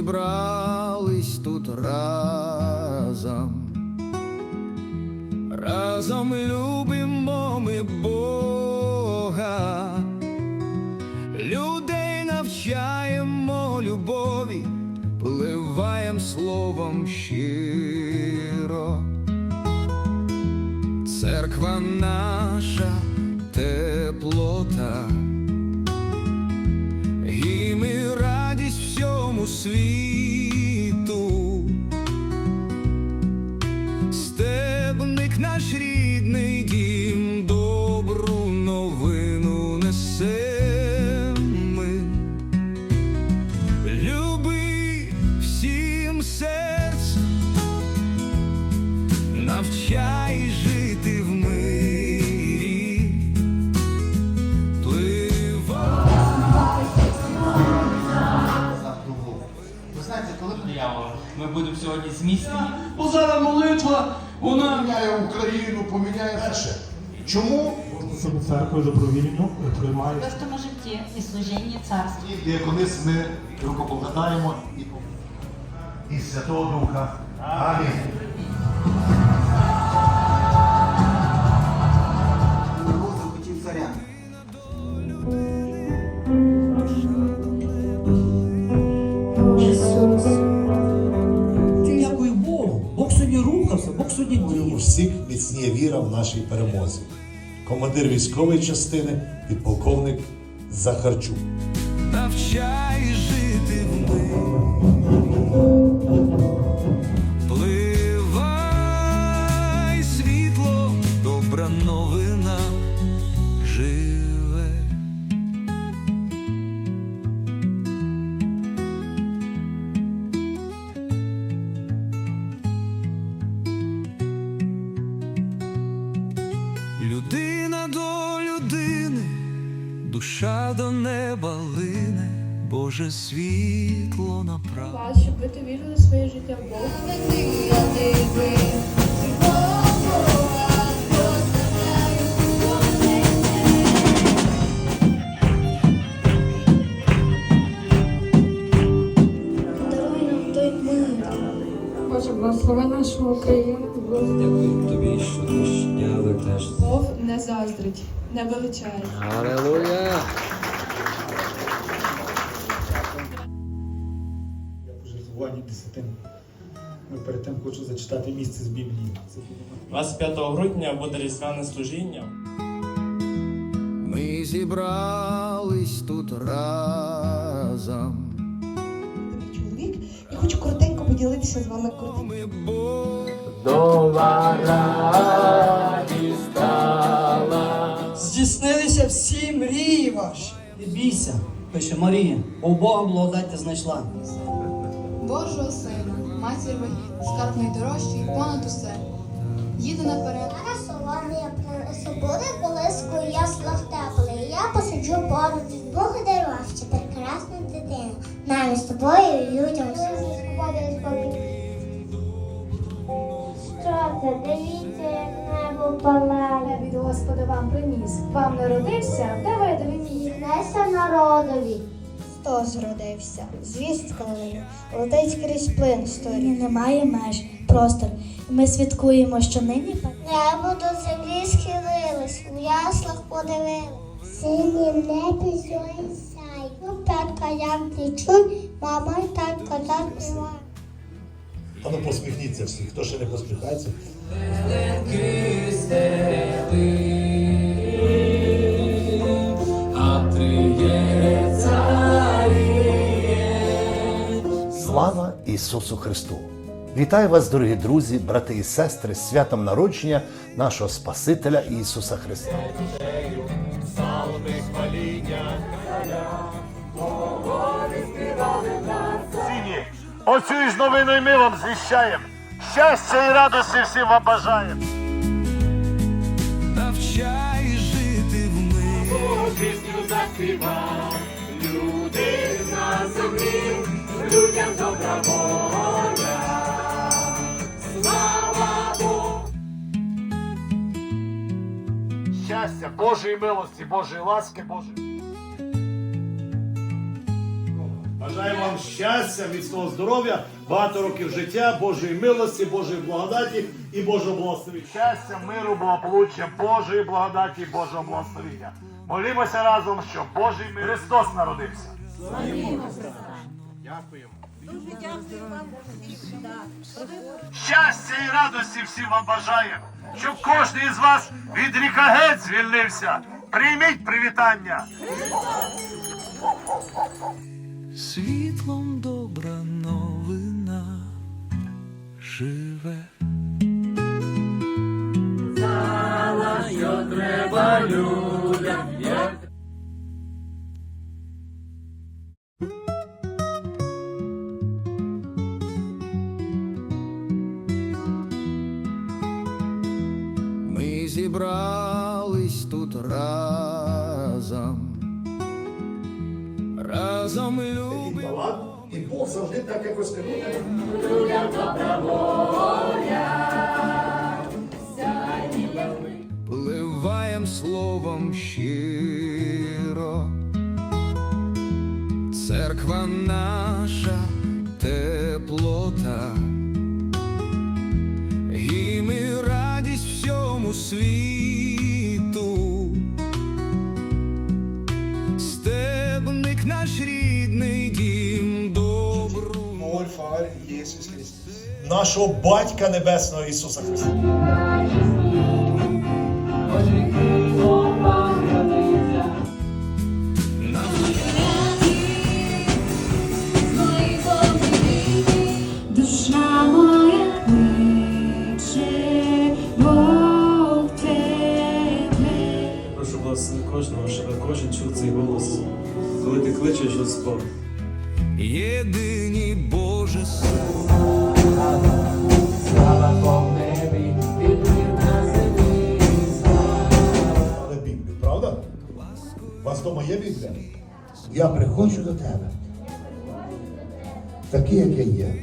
зібрались тут разом, разом любимо ми Бога, людей навчаємо любові, пливаєм словом щиро. Церква наша теплота, світу. Стебник наш рідний дім, добру новину несем ми. Люби всім серцем, навчай жити Ми будемо сьогодні зміцнені. Бо зараз молитва, вона поміняє Україну, поміняє все. Чому? Цим церквою добровільно приймає в простому житті і служінні царству. І Діаконис ми рукопокладаємо і і Святого Духа. Амінь. Командир військової частини, підполковник Захарчук. Щоб ви своє життя нам той. Боже, благослови нашу Україну. дякую тобі, що ти щодня. Бог не заздрить, не величає. Алелуя! Я пожертвування десятин. Ми перед тим хочу зачитати місце з Біблії. 25 грудня буде різдвяне служіння. Ми зібрались тут разом. чоловік. Я хочу коротенько поділитися з вами коротенько. Ми Бог. Здійснилися всі мрії ваші. Не бійся, пише Марія, бо Бога благодать ти знайшла. Божого сина, матір вагітна, скарб найдорожчий понад усе. Їде наперед. Мене соломія принесе буде колискою яслах теплий. Я посиджу поруч, Бог дарував ще прекрасну дитину. Нам з тобою і людям Що це? Дивіться, як небо палає. Від Господа вам приніс. Вам народився Давидові мій. Несе народові. Хто зродився? Звістка лине, летить крізь плин сторі. Немає меж, простор. Ми святкуємо, що нині Небо до землі схилилось, у яслах подивились. Синім небі зорі сяй. Ну, п'ятка як течуть, мама й татко так співає. А ну посміхніться всі, хто ще не посміхається. Слава Ісусу Христу! Вітаю вас, дорогі друзі, брати і сестри, з святом народження нашого Спасителя Ісуса Христа. Оцю із новиною ми вам звіщаємо. Щастя і радості всім вам бажаємо. Навчай жити в мирі. Щастя, Божої милості, Божої ласки, Божої. Бажаємо вам щастя, міцного здоров'я, багато років життя, Божої милості, Божої благодаті і Божого благословення. Щастя, миру, благополуччя, Божої благодаті, Божого благословення. Молімося разом, щоб Божий мир Христос народився. Дякуємо. Щастя і радості всім вам бажаємо, щоб кожен із вас від ріка геть звільнився. Прийміть привітання. світлом добра новина живе. Ми зібрались тут разом, разом любимо. І Бог завжди так якось керує. Пливаєм словом щиро, церква наша теплота, і ми радість всьому світу. Нашого Батька Небесного Ісуса Христа. Вдома є Біблія? Я приходжу до тебе. Такий, як я є.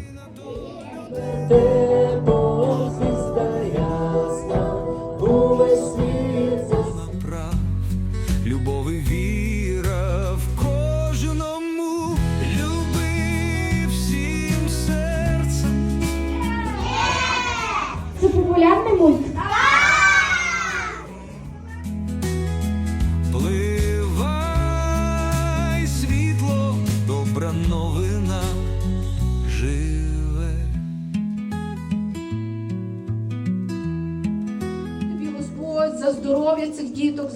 прав, любов і віра в кожному, люби всім серцем. Це популярний мультик.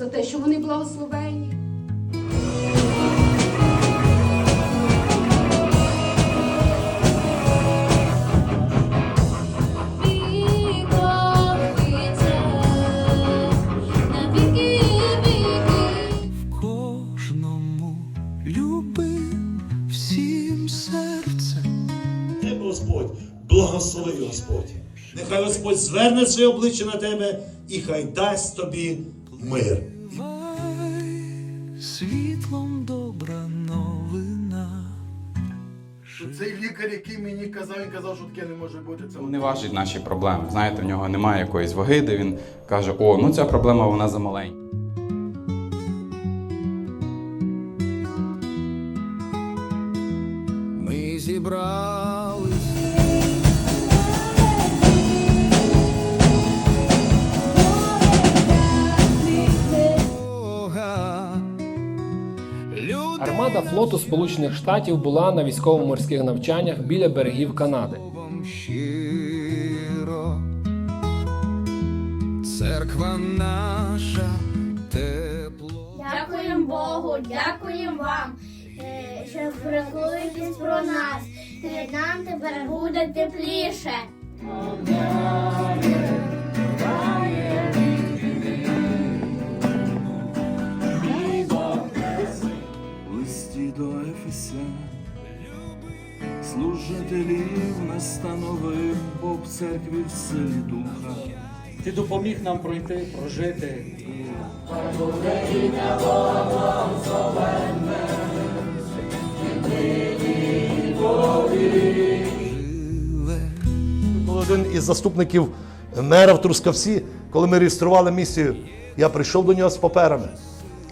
За те, що вони благословені. В кожному люби всім серцем. Тебе Господь, благослови Господь. Нехай Господь зверне своє обличчя на тебе і хай дасть тобі мир. Світлом добра новина. Цей лікар, який мені казав, він казав, що таке не може бути. Це не важить наші проблеми. Знаєте, в нього немає якоїсь ваги, де він каже: О, ну ця проблема вона замаленька. Ми зібрались. Армада флоту Сполучених Штатів була на військово-морських навчаннях біля берегів Канади. Щиро. Церква наша тепло. Дякуємо Богу, дякуємо вам, е, що піклуєтесь про нас. Е, Нам тепер буде тепліше. До Ефеся, служителів настановив Бог церкві в силі духа. Ти допоміг нам пройти, прожити і Коли один із заступників мера в Трускавці, коли ми реєстрували місію, я прийшов до нього з паперами.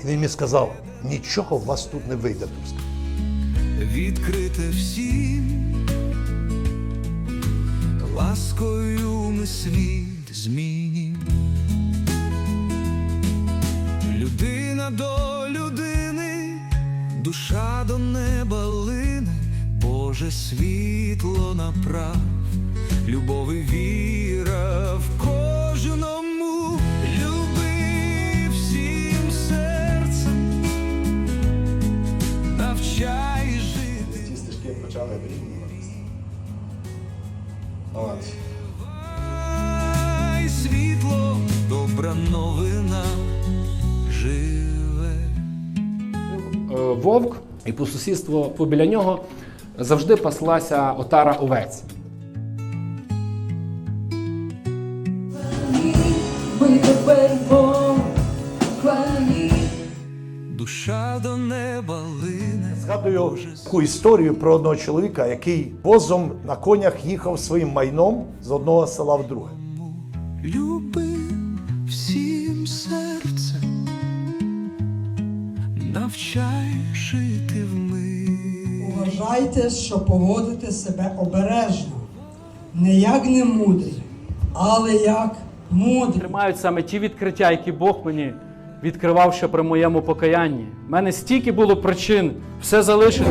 І він мені сказав: нічого у вас тут не вийде, відкрите всім, ласкою ми світ змінім. Людина до людини, душа до неба лине, Боже світло направ, любов і віра в кожному, почали вирівнюватися. От. Світло, добра новина живе. Е, Вовк і по сусідству побіля нього завжди паслася отара овець. Душа до неба лине. Згадую таку історію про одного чоловіка, який возом на конях їхав своїм майном з одного села в друге. Люби всім серцем, навчай жити в мирі. Вважайте, що поводите себе обережно, не як не мудрі, але як мудрі. Тримають саме ті відкриття, які Бог мені відкривав ще при моєму покаянні. У мене стільки було причин все залишити.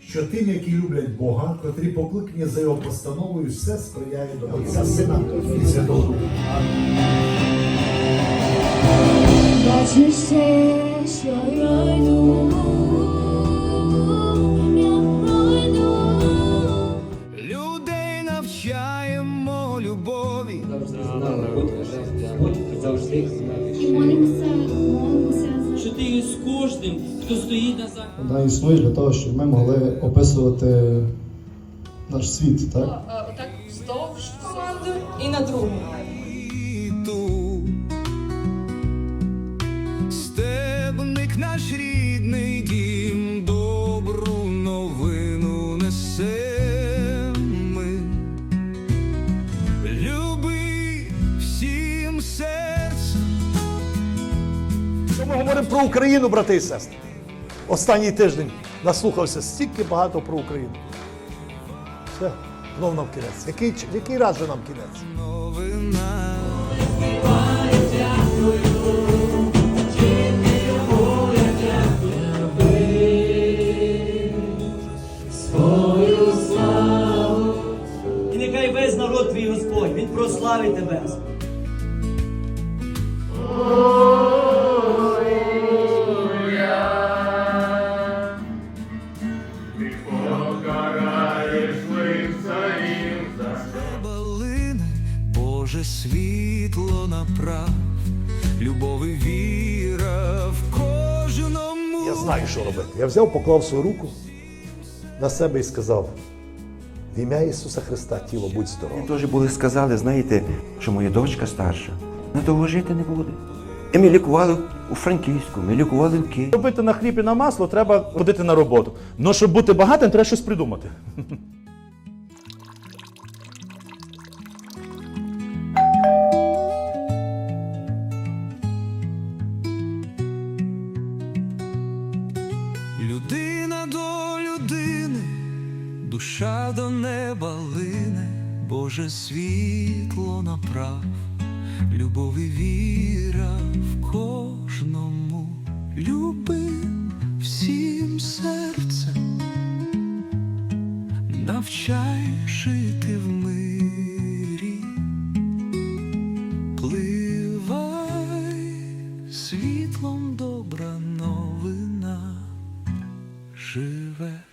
Що тим, які люблять Бога, котрі покликані за його постановою, все сприяє до Отця Сина і Святого. Бачиш що я йду, навчаємо любові. І молимося, молимося Що ти є з кожним, хто стоїть на захисті. Вона існує для того, щоб ми могли описувати наш світ, так? Отак вздовж команди і на другу. Говоримо про Україну, брати і сестри? Останній тиждень наслухався стільки багато про Україну. Все, знов нам кінець. Який, який раз же нам кінець? Новина. І нехай весь народ твій Господь, Він прославить тебе. Знаю, що робити. Я взяв, поклав свою руку на себе і сказав: в ім'я Ісуса Христа, тіло, будь здоровим. Теж були сказали, знаєте, що моя дочка старша надовго жити не буде. І ми лікували у Франківську, ми лікували в Києві. Робити на хліб і на масло, треба ходити на роботу. Ну, щоб бути багатим, треба щось придумати. До людини, душа до неба лине, Боже світло направ, любов і віра в кожному, люби всім серцем, навчай. живе.